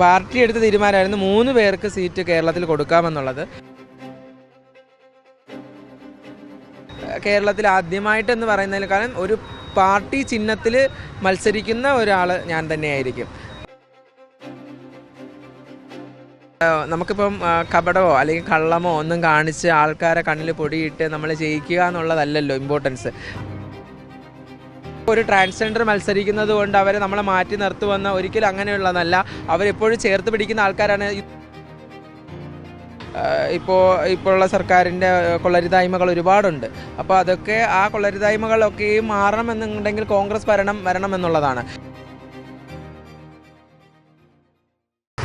Party എടുത്ത തീരുമാനമായിരുന്നു മൂന്ന് പേർക്ക് സീറ്റ് കേരളത്തിൽ കൊടുക്കാമെന്നുള്ളത്. കേരളത്തിൽ ആദ്യമായിട്ടെന്ന് കാരണം ഒരു പാർട്ടി ചിഹ്നത്തിൽ മത്സരിക്കുന്ന ഒരാൾ ഞാൻ തന്നെയായിരിക്കും. നമുക്കിപ്പം കപടമോ അല്ലെങ്കിൽ കള്ളമോ ഒന്നും കാണിച്ച് ആൾക്കാരെ കണ്ണിൽ പൊടിയിട്ട് നമ്മൾ ജയിക്കുക എന്നുള്ളതല്ലല്ലോ ഇമ്പോർട്ടൻസ് ഒരു ട്രാൻസ്ജെൻഡർ മത്സരിക്കുന്നത് കൊണ്ട് അവരെ നമ്മളെ മാറ്റി നിർത്തുവന്ന ഒരിക്കലും അങ്ങനെയുള്ളതല്ല. അവരെപ്പോഴും ചേർത്ത് പിടിക്കുന്ന ആൾക്കാരാണ് ഇപ്പോൾ ഇപ്പോഴുള്ള സർക്കാരിന്റെ കൊള്ളരുതായ്മകൾ ഒരുപാടുണ്ട്. അപ്പോൾ അതൊക്കെ ആ കൊള്ളരുതായ്മകളൊക്കെയും മാറണമെന്നുണ്ടെങ്കിൽ കോൺഗ്രസ് ഭരണം വരണമെന്നുള്ളതാണ്.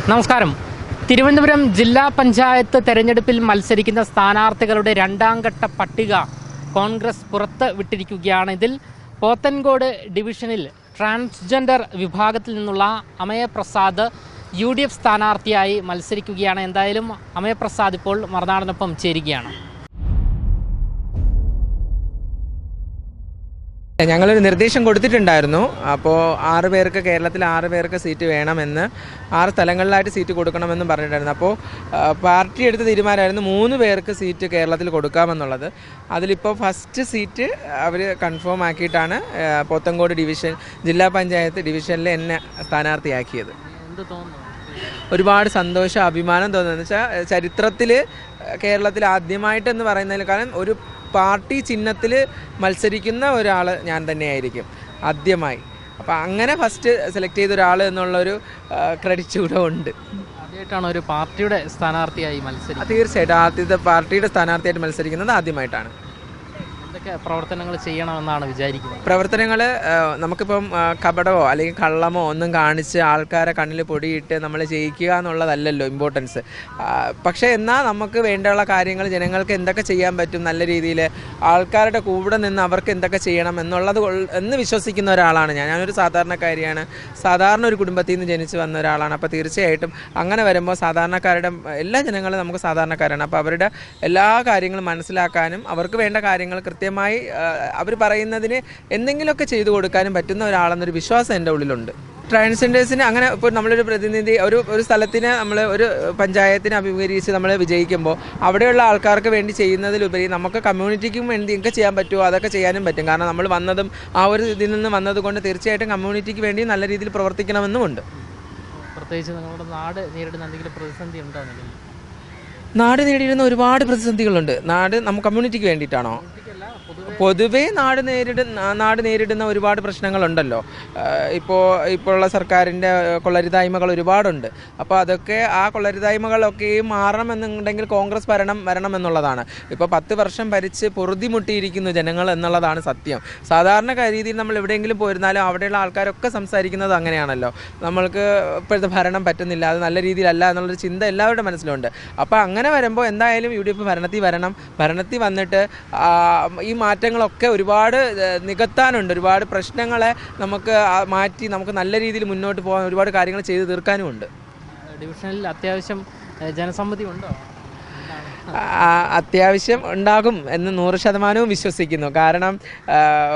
നമസ്കാരം. തിരുവനന്തപുരം ജില്ലാ പഞ്ചായത്ത് തെരഞ്ഞെടുപ്പിൽ മത്സരിക്കുന്ന സ്ഥാനാർത്ഥികളുടെ രണ്ടാം ഘട്ട പട്ടിക കോൺഗ്രസ് പുറത്ത് വിട്ടിരിക്കുകയാണ്. ഇതിൽ പോത്തൻകോട് ഡിവിഷനിൽ ട്രാൻസ്ജെൻഡർ വിഭാഗത്തിൽ നിന്നുള്ള അമയപ്രസാദ് യു ഡി എഫ് സ്ഥാനാർത്ഥിയായി മത്സരിക്കുകയാണ്. എന്തായാലും അമയപ്രസാദ് ഇപ്പോൾ മറുനാടനൊപ്പം ചേരുകയാണ്. ഞങ്ങളൊരു നിർദ്ദേശം കൊടുത്തിട്ടുണ്ടായിരുന്നു. അപ്പോൾ ആറ് പേർക്ക് കേരളത്തിൽ ആറ് പേർക്ക് സീറ്റ് വേണമെന്ന് ആറ് സ്ഥലങ്ങളിലായിട്ട് സീറ്റ് കൊടുക്കണമെന്നും പറഞ്ഞിട്ടുണ്ടായിരുന്നു. അപ്പോൾ പാർട്ടി എടുത്ത തീരുമാനമായിരുന്നു മൂന്ന് പേർക്ക് സീറ്റ് കേരളത്തിൽ കൊടുക്കാമെന്നുള്ളത്. അതിലിപ്പോൾ ഫസ്റ്റ് സീറ്റ് അവർ കൺഫേം ആക്കിയിട്ടാണ് പോത്തങ്കോട് ഡിവിഷൻ ജില്ലാ പഞ്ചായത്ത് ഡിവിഷനിൽ എന്നെ സ്ഥാനാർത്ഥിയാക്കിയത്. തോന്നുന്നു? ഒരുപാട് സന്തോഷം അഭിമാനം തോന്നുന്നത് വെച്ചാൽ ചരിത്രത്തിൽ കേരളത്തിൽ ആദ്യമായിട്ടെന്ന് പറയുന്നതിനേക്കാളും ഒരു പാർട്ടി ചിഹ്നത്തിൽ മത്സരിക്കുന്ന ഒരാൾ ഞാൻ തന്നെയായിരിക്കും ആദ്യമായി. അപ്പോൾ അങ്ങനെ ഫസ്റ്റ് സെലക്ട് ചെയ്ത ഒരാൾ എന്നുള്ളൊരു ക്രെഡിറ്റ് കൂടെ ഉണ്ട്. ആദ്യമായിട്ടാണ് ഒരു പാർട്ടിയുടെ സ്ഥാനാർത്ഥിയായി മത്സരിക്കുന്നത്. തീർച്ചയായിട്ടും. ആദ്യത്തെ പാർട്ടിയുടെ സ്ഥാനാർത്ഥിയായിട്ട് മത്സരിക്കുന്നത് ആദ്യമായിട്ടാണ്. പ്രവർത്തനങ്ങൾ ചെയ്യണമെന്നാണ് വിചാരിക്കുന്നത്? പ്രവർത്തനങ്ങൾ നമുക്കിപ്പം കപടമോ അല്ലെങ്കിൽ കള്ളമോ ഒന്നും കാണിച്ച് ആൾക്കാരെ കണ്ണിൽ പൊടിയിട്ട് നമ്മൾ ജയിക്കുക എന്നുള്ളതല്ലല്ലോ ഇമ്പോർട്ടൻസ് പക്ഷേ എന്നാൽ നമുക്ക് വേണ്ടിയുള്ള കാര്യങ്ങൾ ജനങ്ങൾക്ക് എന്തൊക്കെ ചെയ്യാൻ പറ്റും നല്ല രീതിയിൽ ആൾക്കാരുടെ കൂടെ നിന്ന് അവർക്ക് എന്തൊക്കെ ചെയ്യണം എന്നുള്ളത് എന്ന് വിശ്വസിക്കുന്ന ഒരാളാണ് ഞാൻ. ഞാനൊരു സാധാരണക്കാരിയാണ്. സാധാരണ ഒരു കുടുംബത്തിൽ നിന്ന് ജനിച്ചു വന്ന ഒരാളാണ്. അപ്പോൾ തീർച്ചയായിട്ടും അങ്ങനെ വരുമ്പോൾ സാധാരണക്കാരുടെ എല്ലാ ജനങ്ങളും നമുക്ക് സാധാരണക്കാരാണ്. അപ്പോൾ അവരുടെ എല്ലാ കാര്യങ്ങളും മനസ്സിലാക്കാനും അവർക്ക് വേണ്ട കാര്യങ്ങൾ കൃത്യമായി അവർ പറയുന്നതിന് എന്തെങ്കിലുമൊക്കെ ചെയ്തു കൊടുക്കാനും പറ്റുന്ന ഒരാളെന്നൊരു വിശ്വാസം എന്റെ ഉള്ളിലുണ്ട്. ട്രാൻസ്ജെൻഡേഴ്സിന് അങ്ങനെ ഇപ്പോൾ നമ്മളൊരു പ്രതിനിധി ഒരു ഒരു സ്ഥലത്തിന് നമ്മൾ ഒരു പഞ്ചായത്തിനെ അഭിമുഖീകരിച്ച് നമ്മൾ വിജയിക്കുമ്പോൾ അവിടെയുള്ള ആൾക്കാർക്ക് വേണ്ടി ചെയ്യുന്നതിലുപരി നമുക്ക് കമ്മ്യൂണിറ്റിക്കും വേണ്ടി എന്തൊക്കെ ചെയ്യാൻ പറ്റുമോ? അതൊക്കെ ചെയ്യാനും പറ്റും. കാരണം നമ്മൾ വന്നതും ആ ഒരു ഇതിൽ നിന്ന് വന്നതുകൊണ്ട് തീർച്ചയായിട്ടും കമ്മ്യൂണിറ്റിക്ക് വേണ്ടി നല്ല രീതിയിൽ പ്രവർത്തിക്കണമെന്നുമുണ്ട്. പ്രത്യേകിച്ച് നിങ്ങളുടെ നാട് നേരിടുന്ന എന്തെങ്കിലും പ്രതിസന്ധി ഉണ്ടോ നാട് നേരിടുന്ന ഒരുപാട് പ്രതിസന്ധികളുണ്ട്. നാട് നമുക്ക് കമ്മ്യൂണിറ്റിക്ക് വേണ്ടിയിട്ടാണോ? പൊതുവേ നാട് നേരിടുന്ന നാട് നേരിടുന്ന ഒരുപാട് പ്രശ്നങ്ങളുണ്ടല്ലോ. ഇപ്പോൾ ഇപ്പോഴുള്ള സർക്കാരിന്റെ കൊള്ളരുതായ്മകൾ ഒരുപാടുണ്ട്. അപ്പോൾ അതൊക്കെ ആ കൊള്ളരുതായ്മകളൊക്കെയും മാറണമെന്നുണ്ടെങ്കിൽ കോൺഗ്രസ് ഭരണം വരണമെന്നുള്ളതാണ്. ഇപ്പോൾ പത്ത് വർഷം ഭരിച്ച് പൊറുതിമുട്ടിയിരിക്കുന്നു ജനങ്ങൾ എന്നുള്ളതാണ് സത്യം. സാധാരണ രീതിയിൽ നമ്മൾ എവിടെയെങ്കിലും പോയിരുന്നാലും അവിടെയുള്ള ആൾക്കാരൊക്കെ സംസാരിക്കുന്നത് അങ്ങനെയാണല്ലോ. നമ്മൾക്ക് ഇപ്പോഴത്തെ ഭരണം പറ്റുന്നില്ല അത് നല്ല രീതിയിലല്ല എന്നുള്ളൊരു ചിന്ത എല്ലാവരുടെ മനസ്സിലുണ്ട്. അപ്പോൾ അങ്ങനെ വരുമ്പോൾ എന്തായാലും യു ഡി എഫ് ഭരണത്തിൽ വരണം. ഭരണത്തിൽ വന്നിട്ട് ഈ മാറ്റങ്ങളൊക്കെ ഒരുപാട് നികത്താനുണ്ട്. ഒരുപാട് പ്രശ്നങ്ങളെ നമുക്ക് മാറ്റി നമുക്ക് നല്ല രീതിയിൽ മുന്നോട്ട് പോകാൻ ഒരുപാട് കാര്യങ്ങൾ ചെയ്തു തീർക്കാനുമുണ്ട്. ഡിവിഷനിൽ അത്യാവശ്യം ജനസമ്മതി ഉണ്ടോ അത്യാവശ്യം ഉണ്ടാകും എന്ന് നൂറ് ശതമാനവും വിശ്വസിക്കുന്നു. കാരണം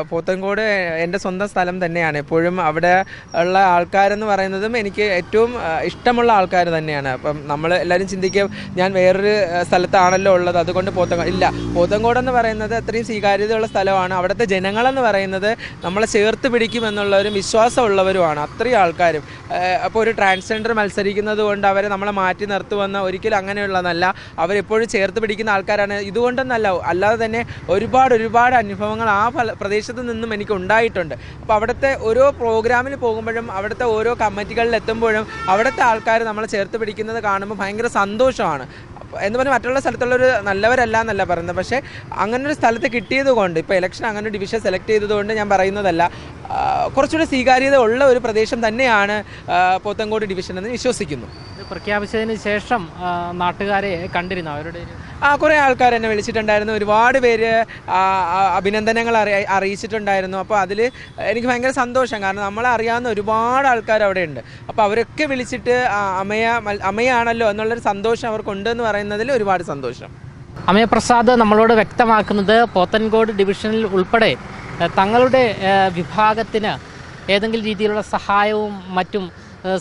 പോത്തൻകോട് എന്റെ സ്വന്തം സ്ഥലം തന്നെയാണ്. എപ്പോഴും അവിടെ ഉള്ള ആൾക്കാരെന്ന് പറയുന്നതും എനിക്ക് ഏറ്റവും ഇഷ്ടമുള്ള ആൾക്കാർ തന്നെയാണ്. അപ്പം നമ്മൾ എല്ലാവരും ചിന്തിക്കും ഞാൻ വേറൊരു സ്ഥലത്താണല്ലോ ഉള്ളത്. അതുകൊണ്ട് പോത്തങ്കോട് ഇല്ല. പോത്തങ്കോട് എന്ന് പറയുന്നത് അത്രയും സ്വീകാര്യതയുള്ള സ്ഥലമാണ്. അവിടുത്തെ ജനങ്ങളെന്ന് പറയുന്നത് നമ്മളെ ചേർത്ത് പിടിക്കുമെന്നുള്ളവരും വിശ്വാസമുള്ളവരുമാണ് അത്രയും ആൾക്കാരും. അപ്പോൾ ഒരു ട്രാൻസ്ജെൻഡർ മത്സരിക്കുന്നത് കൊണ്ട് അവരെ നമ്മളെ മാറ്റി നിർത്തുവന്ന ഒരിക്കലും അങ്ങനെയുള്ളതല്ല. അവരെപ്പോഴും ചേർത്ത് പിടിക്കുന്ന ആൾക്കാരാണ്. ഇതുകൊണ്ടൊന്നല്ല അല്ലാതെ തന്നെ ഒരുപാട് ഒരുപാട് അനുഭവങ്ങൾ ആ പ്രദേശത്ത് നിന്നും എനിക്ക് ഉണ്ടായിട്ടുണ്ട്. അപ്പോൾ അവിടുത്തെ ഓരോ പ്രോഗ്രാമിൽ പോകുമ്പോഴും അവിടുത്തെ ഓരോ കമ്മിറ്റികളിൽ എത്തുമ്പോഴും അവിടുത്തെ ആൾക്കാർ നമ്മളെ ചേർത്ത് പിടിക്കുന്നത് കാണുമ്പോൾ ഭയങ്കര സന്തോഷമാണ്. എന്ന് പറഞ്ഞാൽ മറ്റുള്ള സ്ഥലത്തുള്ളൊരു നല്ലവരല്ല എന്നല്ല പറയുന്നത്. പക്ഷേ അങ്ങനെ ഒരു സ്ഥലത്ത് കിട്ടിയത് കൊണ്ട് ഇപ്പോൾ ഇലക്ഷൻ അങ്ങനെ ഒരു ഡിവിഷൻ സെലക്ട് ചെയ്തതുകൊണ്ട് ഞാൻ പറയുന്നതല്ല കുറച്ചുകൂടി സ്വീകാര്യത ഉള്ള ഒരു പ്രദേശം തന്നെയാണ് പോത്തങ്കോട് ഡിവിഷൻ എന്ന് വിശ്വസിക്കുന്നു. പ്രഖ്യാപിച്ചതിന് ശേഷം നാട്ടുകാരെ കണ്ടിരുന്നു അവരുടെ ആ കുറേ ആൾക്കാർ എന്നെ വിളിച്ചിട്ടുണ്ടായിരുന്നു. ഒരുപാട് പേര് അഭിനന്ദനങ്ങൾ അറിയ അറിയിച്ചിട്ടുണ്ടായിരുന്നു. അപ്പോൾ അതിൽ എനിക്ക് ഭയങ്കര സന്തോഷം. കാരണം നമ്മളെ അറിയാവുന്ന ഒരുപാട് ആൾക്കാർ അവിടെ ഉണ്ട് അപ്പോൾ അവരൊക്കെ വിളിച്ചിട്ട് അമ്മയ അമ്മയാണല്ലോ എന്നുള്ളൊരു സന്തോഷം അവർക്കുണ്ട് എന്ന് പറയുന്നതിൽ ഒരുപാട് സന്തോഷം. അമയപ്രസാദ് നമ്മളോട് വ്യക്തമാക്കുന്നത് പോത്തൻകോട് ഡിവിഷനിൽ ഉൾപ്പെടെ തങ്ങളുടെ വിഭാഗത്തിന് ഏതെങ്കിലും രീതിയിലുള്ള സഹായവും മറ്റും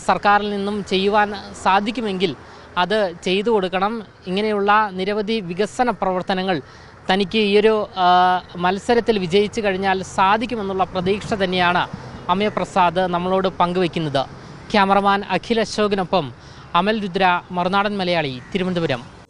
സർക്കാരിൽ നിന്നും ചെയ്യുവാൻ സാധിക്കുമെങ്കിൽ അത് ചെയ്തു കൊടുക്കണം. ഇങ്ങനെയുള്ള നിരവധി വികസന പ്രവർത്തനങ്ങൾ തനിക്ക് ഈയൊരു മത്സരത്തിൽ വിജയിച്ചു കഴിഞ്ഞാൽ സാധിക്കുമെന്നുള്ള പ്രതീക്ഷ തന്നെയാണ് അമയപ്രസാദ് നമ്മളോട് പങ്കുവയ്ക്കുന്നത്. ക്യാമറമാൻ അഖിൽ അശോകിനൊപ്പം അമൽ രുദ്ര മറുനാടൻ മലയാളി തിരുവനന്തപുരം.